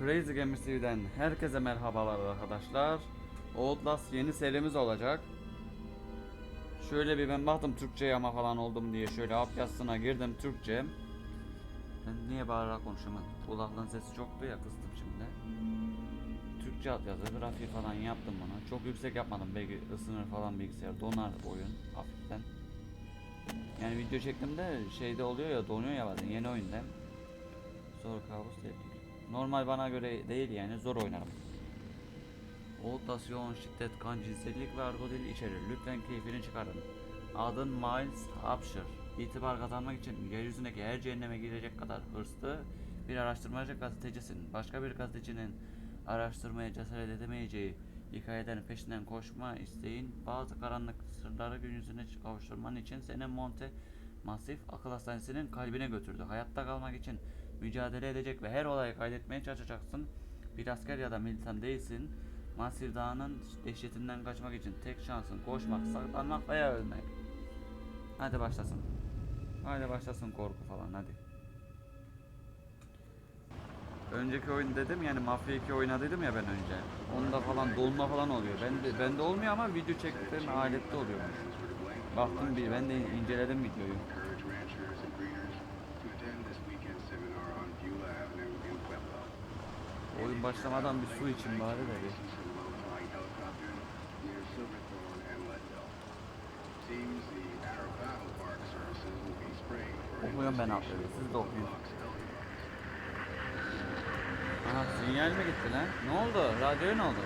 Crazy Games TV'den herkese merhabalar arkadaşlar. Outlast yeni serimiz olacak. Şöyle bir ben baktım Türkçe yama falan oldum diye şöyle alt yazısına girdim Türkçe. Ben niye bağırarak konuşuyorum? Kulaklığın sesi çoktu ya kıstım şimdi. Türkçe alt yazı, grafiği falan yaptım bana. Çok yüksek yapmadım belki ısınır falan bilgisayar donar oyun hafiften. Yani video çektiğimde şeyde oluyor ya donuyor ya bazen yeni oyunda. Zor kabus tepki. Normal bana göre değil yani zor oynarım. Outlast yoğun şiddet, kan, cinsellik ve argo dili içerir. Lütfen keyfini çıkarın. Adın Miles Upshur. İtibar kazanmak için yeryüzündeki her cehenneme girecek kadar hırslı bir araştırmacı gazetecisin. Başka bir gazetecinin araştırmaya cesaret edemeyeceği hikayelerin peşinden koşma isteğin bazı karanlık sırları gün yüzüne kavuşturman için seni Monte Masif Akıl Hastanesi'nin kalbine götürdü. Hayatta kalmak için mücadele edecek ve her olayı kaydetmeye çalışacaksın. Bir asker ya da militan değilsin. Masir Dağı'nın dehşetinden kaçmak için tek şansın koşmak, saklanmak veya ölmek. Hadi başlasın. Hadi başlasın korku falan hadi. Önceki oyun dedim yani Mafya 2 oynadıydım ya ben önce. Onda falan dolma falan oluyor. Ben de, bende olmuyor ama video çektiğim alette oluyormuş. Baktım bir ben de inceledim videoyu. Başlamadan bir su için bari de bir. Okuyorum ben altları. Siz de okuyun. Aha sinyal mi gitti lan? Ne oldu? Radyoya ne oldu?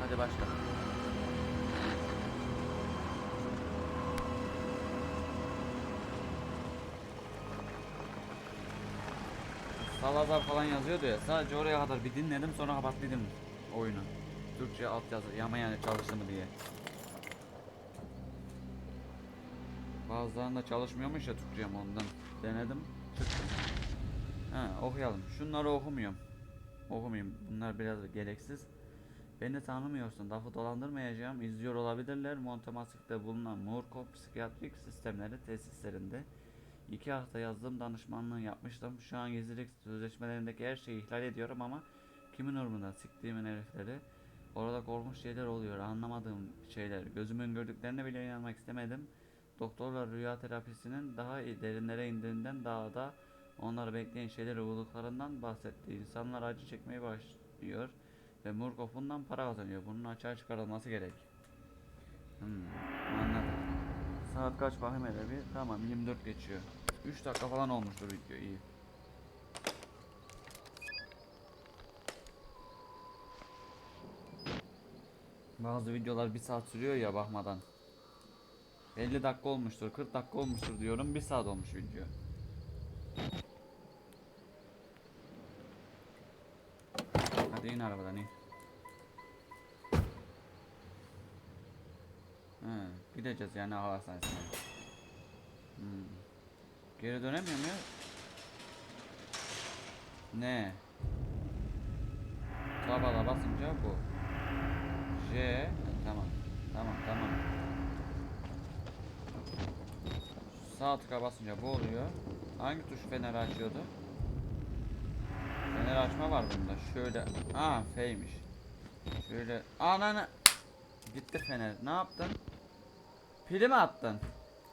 Hadi başla. Salazar falan yazıyordu ya. Sadece oraya kadar bir dinledim sonra kapattıydım oyunu. Türkçe altyazı yama yani çalıştı mı diye. Bazılarında çalışmıyormuş ya Türkçe yama ondan. Denedim çıktı. Ha okuyalım. Şunları okumuyorum. Okumayayım. Bunlar biraz gereksiz. Beni tanımıyorsun. Lafı dolandırmayacağım. İzliyor olabilirler. Montemasik'te bulunan Murkoff psikiyatrik sistemleri tesislerinde. İki hafta yazdığım danışmanlığı yapmıştım. Şu an gizlilik sözleşmelerindeki her şeyi ihlal ediyorum ama kimin umurunda siktiğimin herifleri. Orada korkunç şeyler oluyor. Anlamadığım şeyler. Gözümün gördüklerine bile inanmak istemedim. Doktorlar rüya terapisinin daha derinlere indiğinden daha da onları bekleyen şeyleri bulduklarından bahsetti. İnsanlar acı çekmeye başlıyor ve Murkoff bundan para kazanıyor. Bunun açığa çıkarılması gerek. Hmm, anladım. Saat kaç bakayım hele. Tamam 24 geçiyor. 3 dakika falan olmuştur video iyi. Bazı videolar bir saat sürüyor ya bakmadan. 50 dakika olmuştur, 40 dakika olmuştur diyorum. 1 saat olmuş video. Hadi in arabadan in. Gideceğiz yani hava hastanesine. Hmm. Geri dönemiyor mu? Ne? Tabala basınca bu. J tamam. Tamam tamam. Sağ tıka basınca bu oluyor. Hangi tuş feneri açıyordu? Fener açma var bunda. Şöyle. Aa F'ymiş. Şöyle. Ananı. Gitti fener. Ne yaptın? Pili mi attın?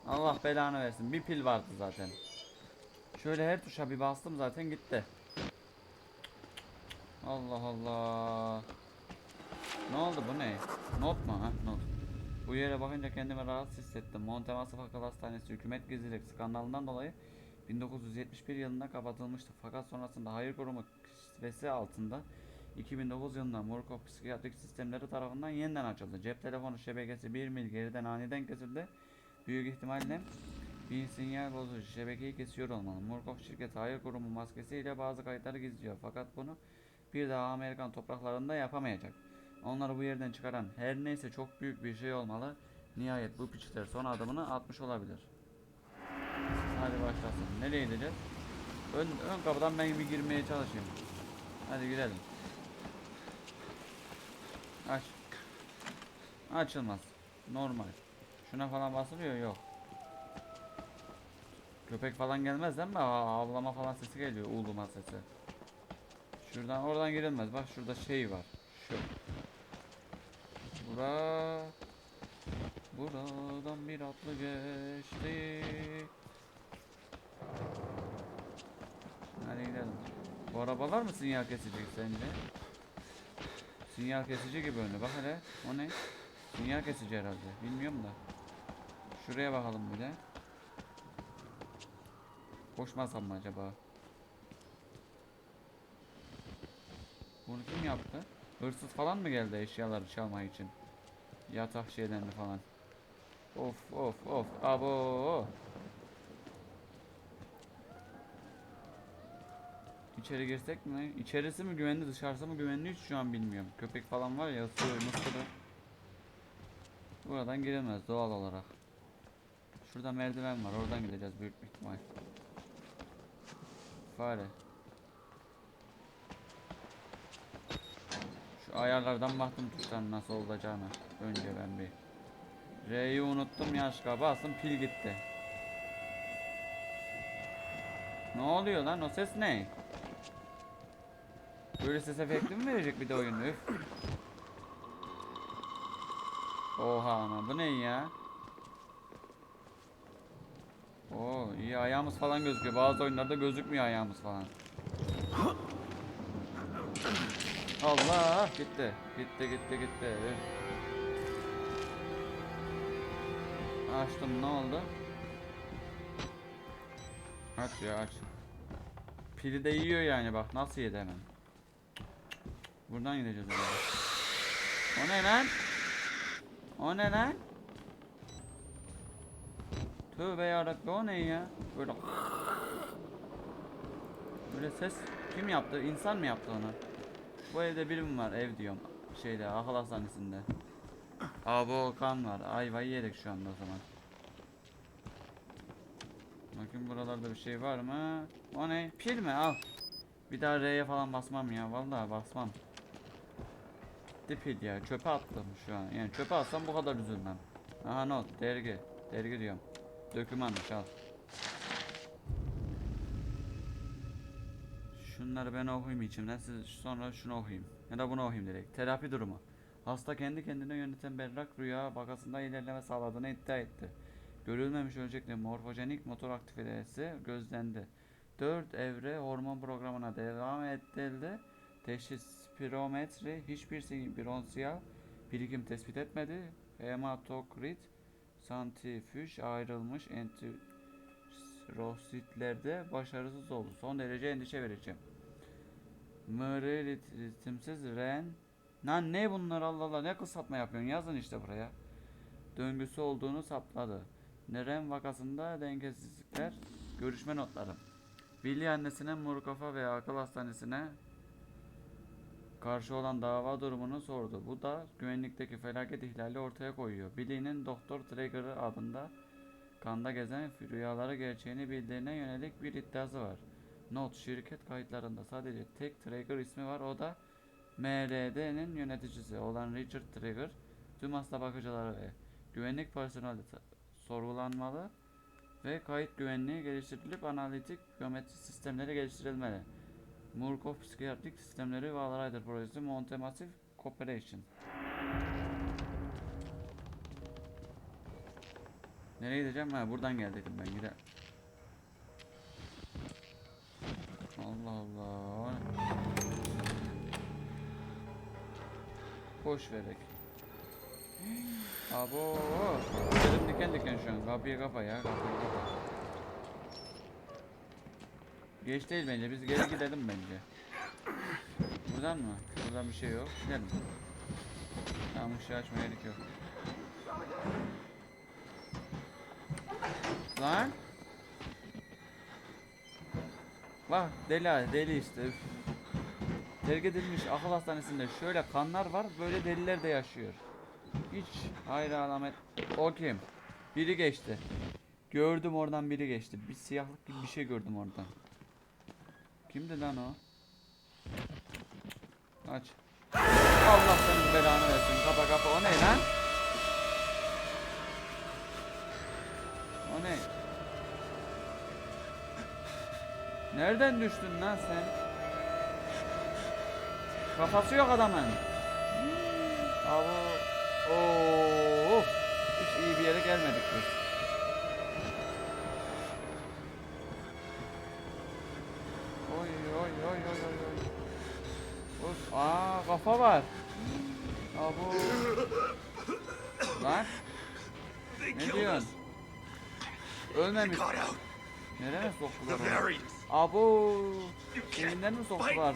Allah belanı versin. Bir pil vardı zaten. Şöyle her tuşa bir bastım zaten gitti. Allah Allah. Ne oldu bu ne? Not mu? Ha not. Bu yere bakınca kendimi rahatsız hissettim. Montemasif Akıl Hastanesi hükümet gizlilik skandalından dolayı 1971 yılında kapatılmıştı. Fakat sonrasında hayır kurumu kisvesi altında 2009 yılında Murkoff psikiyatrik sistemleri tarafından yeniden açıldı. Cep telefonu şebekesi 1 mil geriden aniden kesildi. Büyük ihtimalle bir sinyal bozucu şebekeyi kesiyor olmalı. Murkoff şirketi hayır kurumu maskesiyle bazı kayıtları gizliyor. Fakat bunu bir daha Amerikan topraklarında yapamayacak. Onları bu yerden çıkaran her neyse çok büyük bir şey olmalı. Nihayet bu piçler son adımını atmış olabilir. Hadi başlasın. Nereye gideceğiz? Ön, ön kapıdan ben bir girmeye çalışayım. Hadi girelim. Aç. Açılmaz. Normal. Şuna falan basılıyor yok. Köpek falan gelmez değil mi? Aa, Avlama falan sesi geliyor. Uğuluma sesi. Şuradan oradan girilmez. Bak şurada şey var. Şu. Bura. Buradan bir atlı geçti. Hadi gidelim. Bu arabalar mı sinyal kesici sence? Sinyal kesici gibi önü. Bak hele. O ne? Sinyal kesici herhalde. Bilmiyorum da. Şuraya bakalım bir de. Koşmasam mı acaba? Bunu kim yaptı? Hırsız falan mı geldi eşyaları çalmak için? Yatak şeylerini falan. Of of of. Abo. İçeri girsek mi? İçerisi mi güvenli dışarısı mı güvenli hiç şu an bilmiyorum. Köpek falan var ya ısırıyor mısırıyor. Buradan girilmez doğal olarak. Şurada merdiven var oradan gideceğiz büyük ihtimal. Fare. Şu ayarlardan baktım tuşların nasıl olacağını. Önce ben bir. R'yi unuttum yaşka bastım pil gitti. Ne oluyor lan o ses ne? Böyle ses efekti mi verecek bir de oyun üf. Oha ana bu ne ya? Oo iyi ayağımız falan gözüküyor. Bazı oyunlarda gözükmüyor ayağımız falan. Allah gitti. Gitti gitti gitti. Açtım ne oldu? Aç ya aç. Pili de yiyor yani bak nasıl yedi hemen. Buradan gideceğiz herhalde. O ne lan? O ne lan? Tövbe yarabbim o ne ya? Böyle Böyle ses kim yaptı? İnsan mı yaptı onu? Bu evde birim var ev diyorum. Şeyde akıl hastanesinde. Abo kan var. Ayvayı yedik şu anda o zaman. Bakın buralarda bir şey var mı? O ne? Pil mi? Al. Bir daha R'ye falan basmam ya. Vallahi basmam. Gitti pil ya. Çöpe attım şu an. Yani çöpe atsam bu kadar üzülmem. Aha not. Dergi. Dergi diyorum. Dökümanmış al. Şunları ben okuyayım içimden. Siz sonra şunu okuyayım. Ya da bunu okuyayım direkt. Terapi durumu. Hasta kendi kendine yöneten berrak rüya vakasında ilerleme sağladığını iddia etti. Görülmemiş ölçekli morfojenik motor aktivitesi gözlendi. 4 evre hormon programına devam edildi. Teşhis spirometri hiçbir bronşiyal birikim tespit etmedi. Hematokrit santrifüj ayrılmış enterositlerde başarısız oldu. Son derece endişe verici. Ritimsiz ren Lan ne bunlar Allah Allah ne kısaltma yapıyorsun yazın işte buraya. Döngüsü olduğunu saptadı. Neren vakasında dengesizlikler görüşme notları. Billy annesine Murkafa ve akıl hastanesine karşı olan dava durumunu sordu. Bu da güvenlikteki felaket ihlali ortaya koyuyor. Billy'nin Doktor Trigger adında kanda gezen rüyaları gerçeğini bildiğine yönelik bir iddiası var. Not şirket kayıtlarında sadece tek Trigger ismi var o da MRD'nin yöneticisi olan Richard Trigger tüm hasta bakıcıları ve güvenlik personeli sorgulanmalı ve kayıt güvenliği geliştirilip analitik geometri sistemleri geliştirilmeli. Murkoff psikiyatrik sistemleri ve Rider projesi Monte Massive Corporation. Nereye gideceğim? Ha buradan geldiydim ben gidelim. Allah Allah. Boş verek. Abo. Elim diken diken şu an. Kapıyı kapa ya. Kapıyı kapa. Geç değil bence. Biz geri gidelim bence. Buradan mı? Buradan bir şey yok. Gidelim. Tamam ışığı açmaya gerek yok. Lan. Bak deli deli işte. üf. Terk edilmiş akıl hastanesinde şöyle kanlar var böyle deliler de yaşıyor. Hiç hayır alamet. O kim? Biri geçti. Gördüm oradan biri geçti. Bir siyahlık gibi bir şey gördüm oradan. Kimdi lan o? Aç. Allah senin belanı versin. Kapa kapa. O ne lan? O ne? Nereden düştün lan sen? Kafası yok adamın. Abi. Oo. Hiç iyi bir yere gelmedik biz. Kafa var. Abo. Lan ne diyorsun? Ölmemiş. Nereye The soktular onu? Abo. Elinden mi soktular?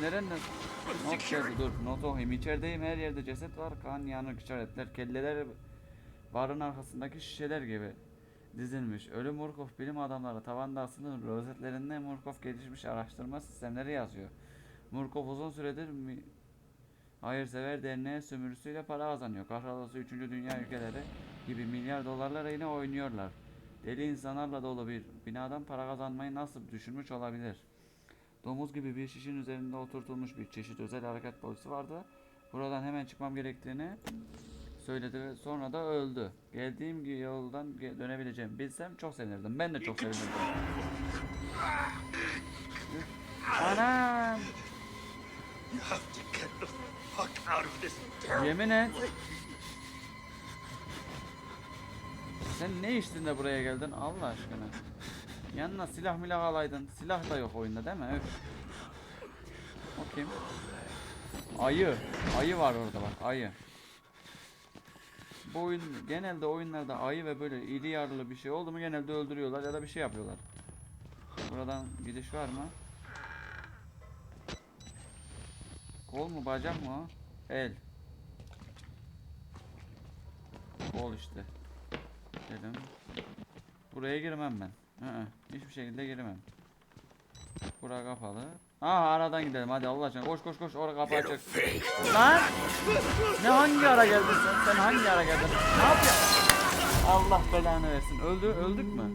Nereden? Not geldi dur. Not okuyayım. İçerideyim her yerde ceset var. Kan yanık işaretler. Kelleler barın arkasındaki şişeler gibi dizilmiş. Ölü Murkoff bilim adamları tavanda asılı rozetlerinde Murkoff gelişmiş araştırma sistemleri yazıyor. Murkoff uzun süredir mi Hayırsever Derneği sömürüsüyle para kazanıyor. Kahrolası 3. Dünya ülkeleri gibi milyar dolarlara yine oynuyorlar. Deli insanlarla dolu bir binadan para kazanmayı nasıl düşünmüş olabilir? Domuz gibi bir şişin üzerinde oturtulmuş bir çeşit özel hareket polisi vardı. Buradan hemen çıkmam gerektiğini söyledi ve sonra da öldü. Geldiğim yoldan dönebileceğim bilsem çok sevinirdim. Ben de çok sevinirdim. Anam! Yemin et. Sen ne içtin de buraya geldin Allah aşkına? Yanına silah milah alaydın. Silah da yok oyunda değil mi? Öf. O kim? Ayı. Ayı var orada bak ayı. Bu oyun genelde oyunlarda ayı ve böyle iri yarılı bir şey oldu mu genelde öldürüyorlar ya da bir şey yapıyorlar. Buradan gidiş var mı? Kol mu bacak mı? El. Kol işte. Dedim. Buraya girmem ben. Hı hı, Hiçbir şekilde girmem. Bura kapalı. Aha aradan gidelim hadi Allah aşkına koş koş koş orada kapı açık. Lan! Ne hangi ara geldin sen? Sen hangi ara geldin? Ne yapıyorsun? Allah belanı versin. Öldü öldük mü?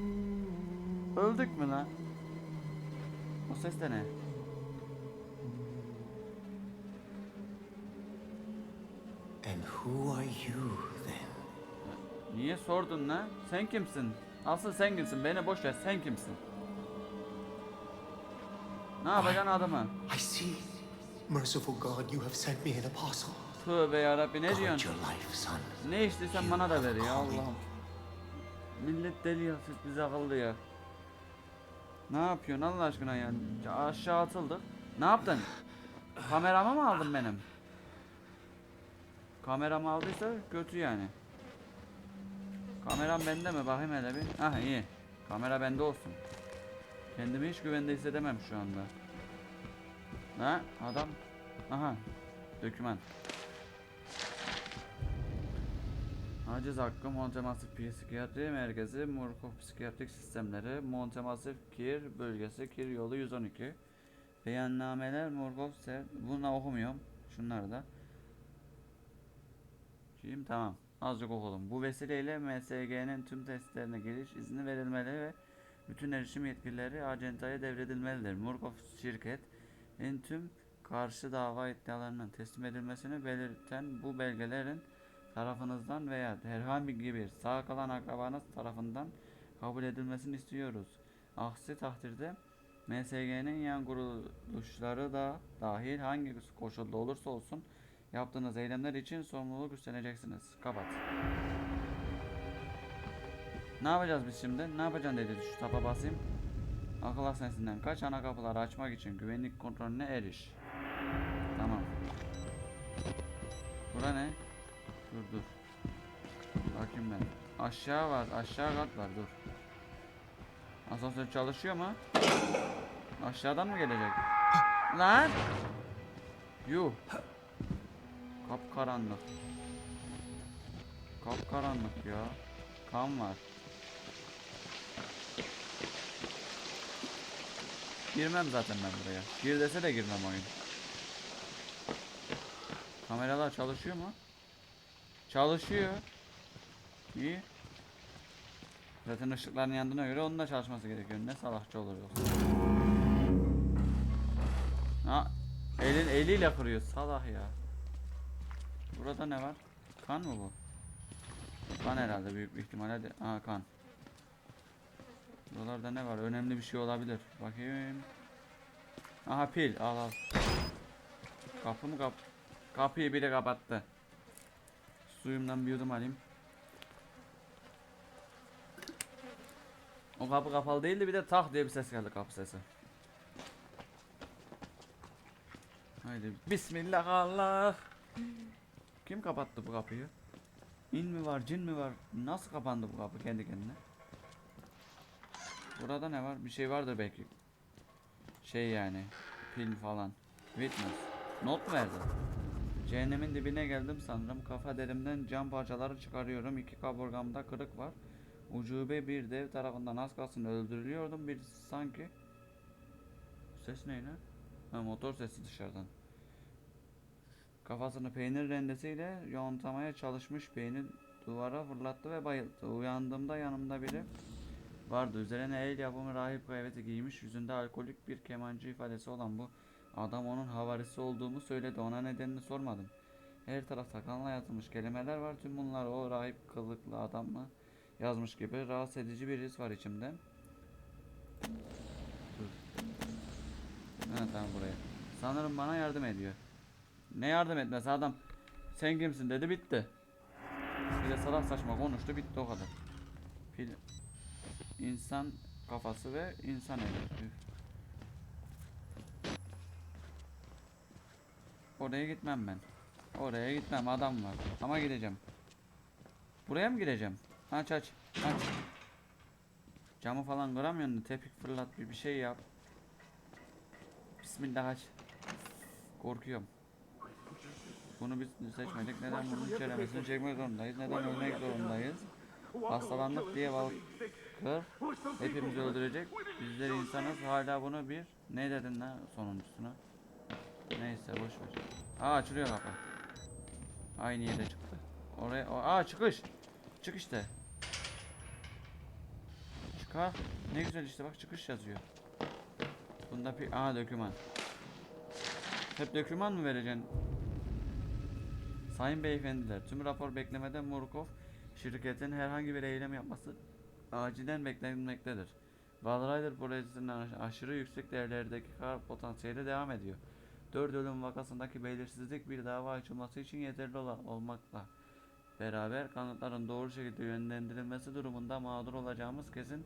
Öldük mü lan? O ses de ne? And who are you then? Niye sordun lan? Sen kimsin? Asıl sen kimsin? Beni boş ver. Sen kimsin? Ne yapacaksın adamı? I see. Merciful God, you have sent me an apostle. Tövbe yarabbi ne Guard diyorsun? your life, son. Ne içtiysen bana da ver ya Allah'ım. Millet deli ya siz bizi akıllı ya. Ne yapıyorsun Allah aşkına ya? Ya Aşağı atıldık. Ne yaptın? Kameramı mı aldın benim? Kameramı aldıysa kötü yani. Kameram bende mi? Bakayım hele bir. Ah iyi. Kamera bende olsun. Kendimi hiç güvende hissedemem şu anda. Ha adam. Aha. Döküman. Haciz Hakkı Montemasif Psikiyatri Merkezi Murkoff Psikiyatrik Sistemleri Montemasif Kir Bölgesi Kir Yolu 112 Beyannameler Murkoff Ser Bunu okumuyorum. Şunları da. Şimdi tamam. Azıcık okudum. Bu vesileyle MSG'nin tüm testlerine giriş izni verilmeli ve bütün erişim yetkileri Acenta'ya devredilmelidir. Murkoff şirketin tüm karşı dava iddialarının teslim edilmesini belirten bu belgelerin tarafınızdan veya herhangi bir sağ kalan akrabanız tarafından kabul edilmesini istiyoruz. Aksi takdirde MSG'nin yan kuruluşları da dahil hangi koşulda olursa olsun yaptığınız eylemler için sorumluluk üstleneceksiniz. Kapat. Ne yapacağız biz şimdi? Ne yapacaksın dedi şu tapa basayım. Akıl hastanesinden kaç ana kapıları açmak için güvenlik kontrolüne eriş. Tamam. Bura ne? Dur dur. Bakayım ben. Aşağı var. Aşağı kat var. Dur. Asansör çalışıyor mu? Aşağıdan mı gelecek? Lan! Yuh. Kap karanlık. Kap karanlık ya. Kan var. Girmem zaten ben buraya. Gir dese de girmem oyun. Kameralar çalışıyor mu? Çalışıyor. İyi. Zaten ışıkların yandığına göre onun da çalışması gerekiyor. Ne salakça olur yoksa. Ha, elin eliyle kırıyor salak ya. Burada ne var? Kan mı bu? Kan herhalde büyük bir ihtimalle. Aa kan. Buralarda ne var? Önemli bir şey olabilir. Bakayım. Aha pil. Al al. Kapı mı kap? Kapıyı biri kapattı. Suyumdan bir yudum alayım. O kapı kapalı değildi bir de tak diye bir ses geldi kapı sesi. Haydi bismillah Allah. Kim kapattı bu kapıyı? İn mi var, cin mi var? Nasıl kapandı bu kapı kendi kendine? Burada ne var? Bir şey vardır belki. Şey yani. Pil falan. Witness. Not mu verdi? Cehennemin dibine geldim sanırım. Kafa derimden cam parçaları çıkarıyorum. İki kaburgamda kırık var. Ucube bir dev tarafından az kalsın öldürülüyordum. Bir sanki. Ses ne? Ha, motor sesi dışarıdan. Kafasını peynir rendesiyle yontamaya çalışmış peynir duvara fırlattı ve bayıldı. Uyandığımda yanımda biri vardı. Üzerine el yapımı rahip kıyafeti giymiş. Yüzünde alkolik bir kemancı ifadesi olan bu adam onun havarisi olduğumu söyledi. Ona nedenini sormadım. Her tarafta kanla yazılmış kelimeler var. Tüm bunlar o rahip kılıklı adam mı yazmış gibi rahatsız edici bir his var içimde. Dur. Ha tamam buraya. Sanırım bana yardım ediyor. Ne yardım etmesi adam? Sen kimsin dedi bitti. Bir de salak saçma konuştu bitti o kadar. Pil insan kafası ve insan eli. Oraya gitmem ben. Oraya gitmem adam var. Ama gideceğim. Buraya mı gireceğim? Aç aç aç. Camı falan kıramıyorsun. Tepik fırlat bir, bir şey yap. Bismillah aç. Korkuyorum. Bunu biz seçmedik. Neden bunun çelemesini çekmek zorundayız? Neden ölmek zorundayız? Hastalandık diye balık kır. Hepimizi öldürecek. Bizler insanız. Hala bunu bir ne dedin lan sonuncusuna? Neyse boş ver. Aa açılıyor kapı. Aynı yere çıktı. Oraya aa çıkış. Çık işte. Çıkar. Ne güzel işte bak çıkış yazıyor. Bunda bir aa döküman. Hep döküman mı vereceksin? Sayın beyefendiler, tüm rapor beklemede Murkov şirketin herhangi bir eylem yapması acilen beklenmektedir. Valrider projesinin aş- aşırı yüksek değerlerdeki kar potansiyeli devam ediyor. 4 ölüm vakasındaki belirsizlik bir dava açılması için yeterli ola- olmakla beraber kanıtların doğru şekilde yönlendirilmesi durumunda mağdur olacağımız kesin.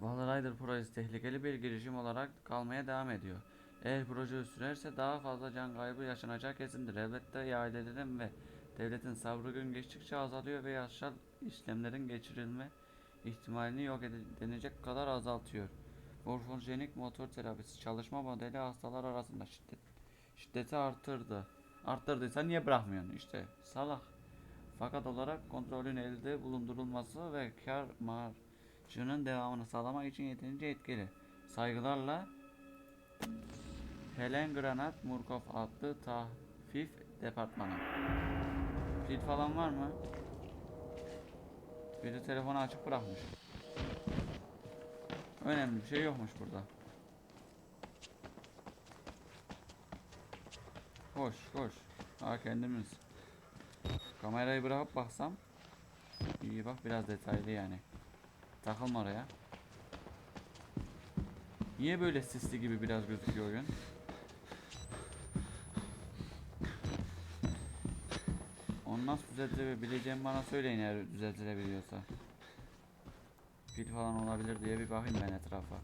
Valrider projesi tehlikeli bir girişim olarak kalmaya devam ediyor. Eğer proje sürerse daha fazla can kaybı yaşanacağı kesindir. Elbette iadelerin ve devletin sabrı gün geçtikçe azalıyor ve yasal işlemlerin geçirilme ihtimalini yok edilecek kadar azaltıyor. Morfojenik motor terapisi çalışma modeli hastalar arasında şiddet şiddeti arttırdı. Arttırdıysa niye bırakmıyorsun işte salak. Fakat olarak kontrolün elde bulundurulması ve kar marjının devamını sağlamak için yeterince etkili. Saygılarla Helen Granat Murkov adlı tahfif departmanı. Pil falan var mı? Biri telefonu açık bırakmış. Önemli bir şey yokmuş burada. Koş koş. Ha kendimiz. Kamerayı bırakıp baksam. İyi bak biraz detaylı yani. Takılma oraya. Niye böyle sisli gibi biraz gözüküyor oyun? Onu nasıl düzeltebileceğimi bana söyleyin eğer düzeltilebiliyorsa. Pil falan olabilir diye bir bakayım ben etrafa.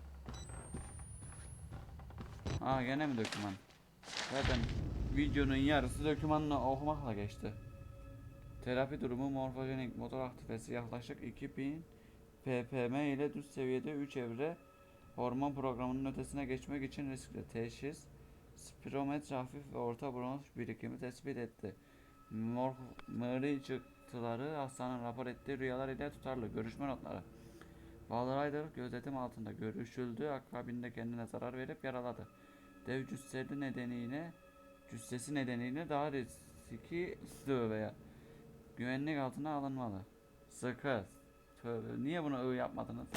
Aa gene mi döküman? Zaten videonun yarısı dökümanla okumakla geçti. Terapi durumu morfojenik motor aktifesi yaklaşık 2000 ppm ile düz seviyede 3 evre hormon programının ötesine geçmek için riskli. Teşhis spirometre hafif ve orta bronz birikimi tespit etti. MRI çıktıları hastanın rapor ettiği rüyalar ile tutarlı. Görüşme notları. Valrider gözetim altında görüşüldü. Akabinde kendine zarar verip yaraladı. Dev cüsseli nedeniyle cüssesi nedeniyle daha riski veya güvenlik altına alınmalı. Sıkı. Tövbe. Niye bunu ı yapmadınız?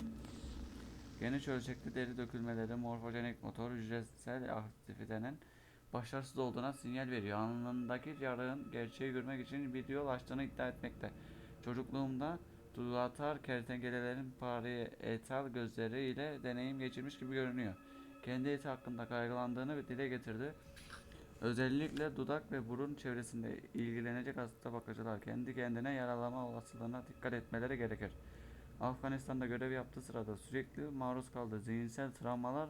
Geniş ölçekli deri dökülmeleri, morfojenik motor, hücresel aktivitenin başarısız olduğuna sinyal veriyor. Alnındaki yarığın gerçeği görmek için bir yol açtığını iddia etmekte. Çocukluğumda dulatar kertenkelelerin pari etal gözleriyle deneyim geçirmiş gibi görünüyor. Kendi eti hakkında kaygılandığını dile getirdi. Özellikle dudak ve burun çevresinde ilgilenecek hasta bakıcılar kendi kendine yaralama olasılığına dikkat etmeleri gerekir. Afganistan'da görev yaptığı sırada sürekli maruz kaldığı zihinsel travmalar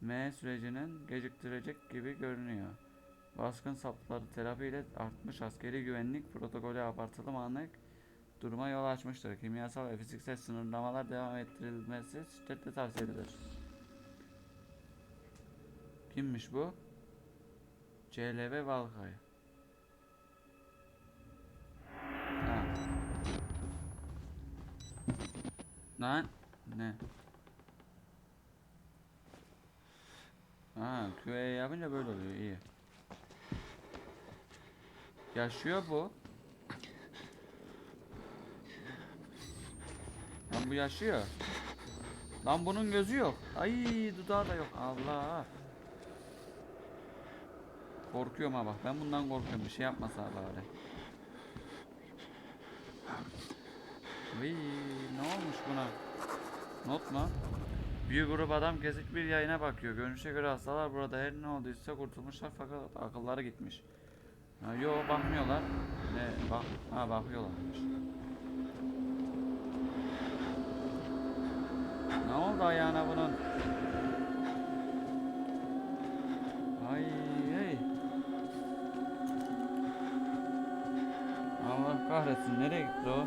M sürecinin geciktirecek gibi görünüyor. Baskın sapları terapiyle artmış askeri güvenlik protokolü abartılı manik duruma yol açmıştır. Kimyasal ve fiziksel sınırlamalar devam ettirilmesi şiddetle tavsiye edilir. Kimmiş bu? CLV Valkay. Lan ne? Ha, QA yapınca böyle oluyor iyi. Yaşıyor bu. Lan bu yaşıyor. Lan bunun gözü yok. Ay dudağı da yok. Allah. Korkuyorum ha bak. Ben bundan korkuyorum. Bir şey yapmasa bari. Vıy, ne olmuş buna? Not mu? Bir grup adam kesik bir yayına bakıyor. Görünüşe göre hastalar burada her ne olduysa kurtulmuşlar fakat akılları gitmiş. Ha, yo bakmıyorlar. Ne bak ha bakıyorlarmış. Ne oldu ayağına bunun? Ay ay. Allah kahretsin nereye gitti o?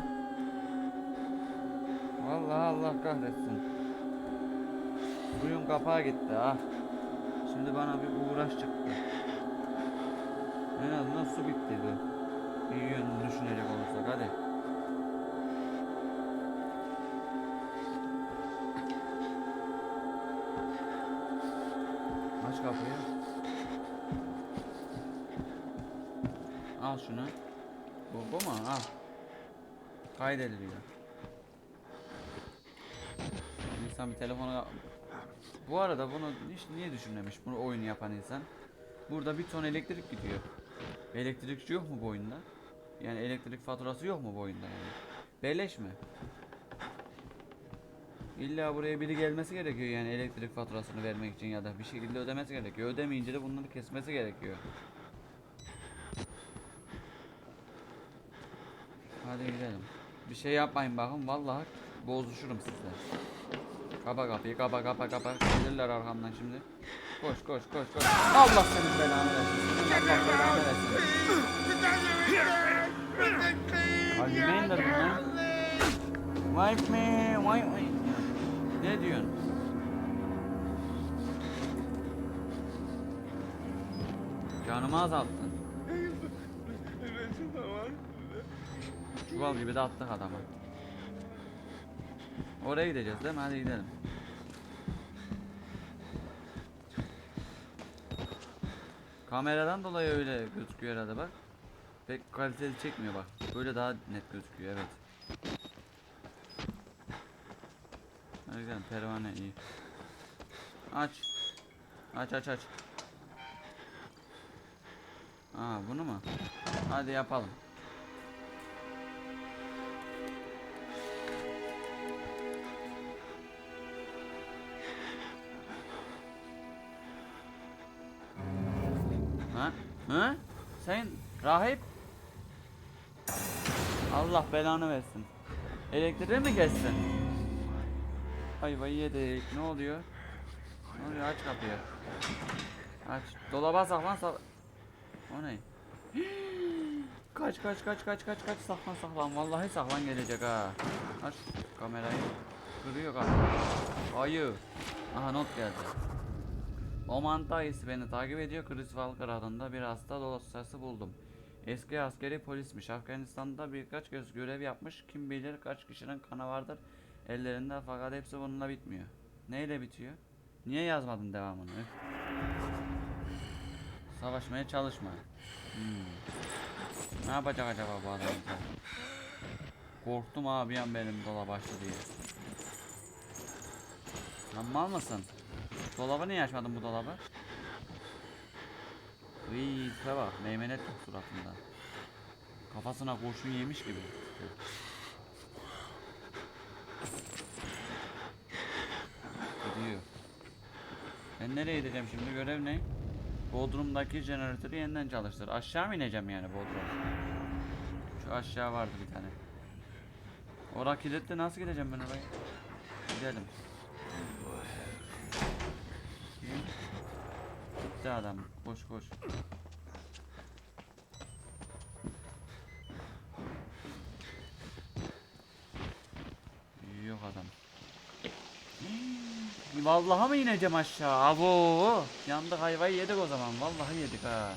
Vallahi Allah kahretsin. Suyun kapağı gitti ha. Şimdi bana bir uğraş çıktı. En azından su bittiydi. İyi yönünü düşünecek olursak hadi. Aç kapıyı. Al şunu. Bu, bu mu? Al. Kaydediliyor. İnsan bir telefona... Bu arada bunu hiç niye düşünmemiş bunu oyun yapan insan? Burada bir ton elektrik gidiyor. Elektrikçi yok mu bu oyunda? Yani elektrik faturası yok mu bu oyunda yani? Beleş mi? İlla buraya biri gelmesi gerekiyor yani elektrik faturasını vermek için ya da bir şekilde ödemesi gerekiyor. Ödemeyince de bunları kesmesi gerekiyor. Hadi gidelim. Bir şey yapmayın bakın vallahi bozuşurum sizle. Kapa kapıyı kapa kapa kapa. Gelirler arkamdan şimdi. Koş koş koş koş. Allah senin belanı versin. Allah belanı versin. Man that man? Wipe me, wipe me. Ne diyorsun? Canımı azalttın. Çuval gibi de attık adamı. Oraya gideceğiz değil mi? Hadi gidelim. Kameradan dolayı öyle gözüküyor herhalde bak. Pek kaliteli çekmiyor bak. Böyle daha net gözüküyor evet. Hadi gidelim pervane iyi. Aç. Aç aç aç. Aa bunu mu? Hadi yapalım. Rahip? Allah belanı versin. Elektriği mi kestin? Ayvayı yedik. Ne oluyor? Ne oluyor? Aç kapıyı. Aç. Dolaba saklan sak... O ne? Kaç kaç kaç kaç kaç kaç saklan saklan. Vallahi saklan gelecek ha. Aç kamerayı. Kırıyor galiba. Ayı. Aha not geldi. Oman dayısı beni takip ediyor. Chris Walker adında bir hasta dosyası buldum. Eski askeri polismiş. Afganistan'da birkaç göz görev yapmış. Kim bilir kaç kişinin kanı vardır ellerinde fakat hepsi bununla bitmiyor. Neyle bitiyor? Niye yazmadın devamını? Savaşmaya çalışma. Hmm. Ne yapacak acaba bu adam? Korktum abi yan benim dolaba açtı diye. Lan mal mısın? Dolabı niye açmadın bu dolabı? Iy, tipe bak. Meymenet suratında. Kafasına kurşun yemiş gibi. Gidiyor. Ben nereye gideceğim şimdi? Görev ne? Bodrum'daki jeneratörü yeniden çalıştır. Aşağı mı ineceğim yani Bodrum? Şu aşağı vardı bir tane. Ora kilitli nasıl gideceğim ben oraya? Gidelim. Gitti adam. Koş koş. Yok adam. Vallahi mı ineceğim aşağı? Abo! Yandık hayvayı yedik o zaman. Vallahi yedik ha.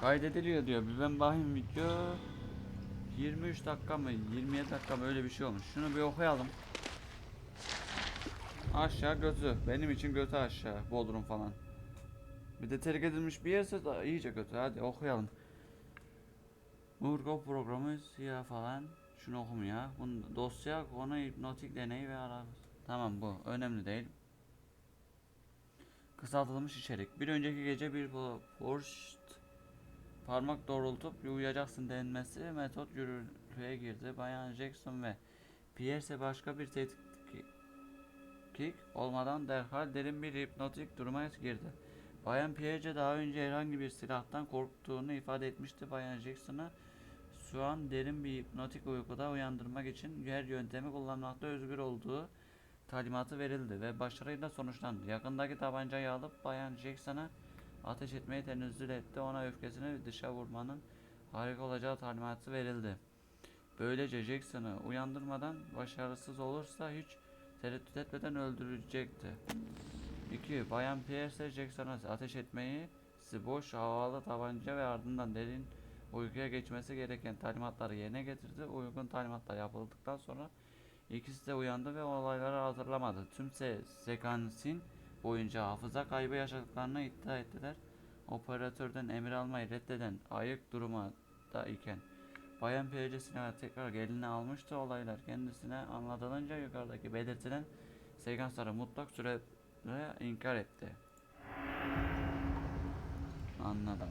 Kaydediliyor diyor. Bir ben bakayım video. 23 dakika mı 27 dakika mı öyle bir şey olmuş. Şunu bir okuyalım. Aşağı götü. Benim için götü aşağı. Bodrum falan. Bir de terk edilmiş bir yerse iyice kötü. Hadi okuyalım. Urgo programı siyah falan. Şunu okum ya. Bunun dosya, konu, hipnotik deney ve ara. Tamam bu. Önemli değil. Kısaltılmış içerik. Bir önceki gece bir Forst parmak doğrultup uyuyacaksın denmesi metot yürürlüğe girdi. Bayan Jackson ve Pierce başka bir tetkik olmadan derhal derin bir hipnotik duruma girdi. Bayan Pierce daha önce herhangi bir silahtan korktuğunu ifade etmişti. Bayan Jackson'a şu an derin bir hipnotik uykuda uyandırmak için her yöntemi kullanmakta özgür olduğu talimatı verildi ve başarıyla sonuçlandı. Yakındaki tabancayı alıp Bayan Jackson'a ateş etmeye tenezzül etti. Ona öfkesini dışa vurmanın harika olacağı talimatı verildi. Böylece Jackson'ı uyandırmadan başarısız olursa hiç tereddüt etmeden öldürecekti. 2. Bayan Pierce Jackson'a ateş etmeyi boş havalı tabanca ve ardından derin uykuya geçmesi gereken talimatları yerine getirdi. Uygun talimatlar yapıldıktan sonra ikisi de uyandı ve olayları hatırlamadı. Tüm se sekansın boyunca hafıza kaybı yaşadıklarını iddia ettiler. Operatörden emir almayı reddeden ayık durumda iken Bayan silahı tekrar geline almıştı. Olaylar kendisine anlatılınca yukarıdaki belirtilen sekansları mutlak suretle inkar etti. Anladım.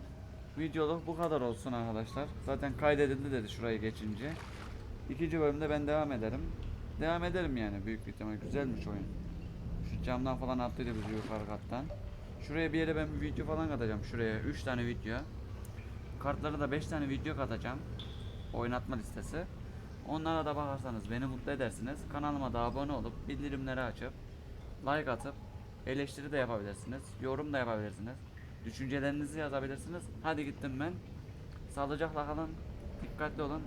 Videoluk bu kadar olsun arkadaşlar. Zaten kaydedildi dedi şurayı geçince. İkinci bölümde ben devam ederim. Devam ederim yani büyük bir ihtimal. Güzelmiş oyun. Şu camdan falan attıydı bizi yukarı kattan. Şuraya bir yere ben bir video falan katacağım. Şuraya 3 tane video. Kartlara da 5 tane video katacağım. Oynatma listesi. Onlara da bakarsanız beni mutlu edersiniz. Kanalıma da abone olup bildirimleri açıp like atıp eleştiri de yapabilirsiniz. Yorum da yapabilirsiniz. Düşüncelerinizi yazabilirsiniz. Hadi gittim ben. Sağlıcakla kalın. Dikkatli olun.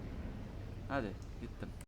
Hadi gittim.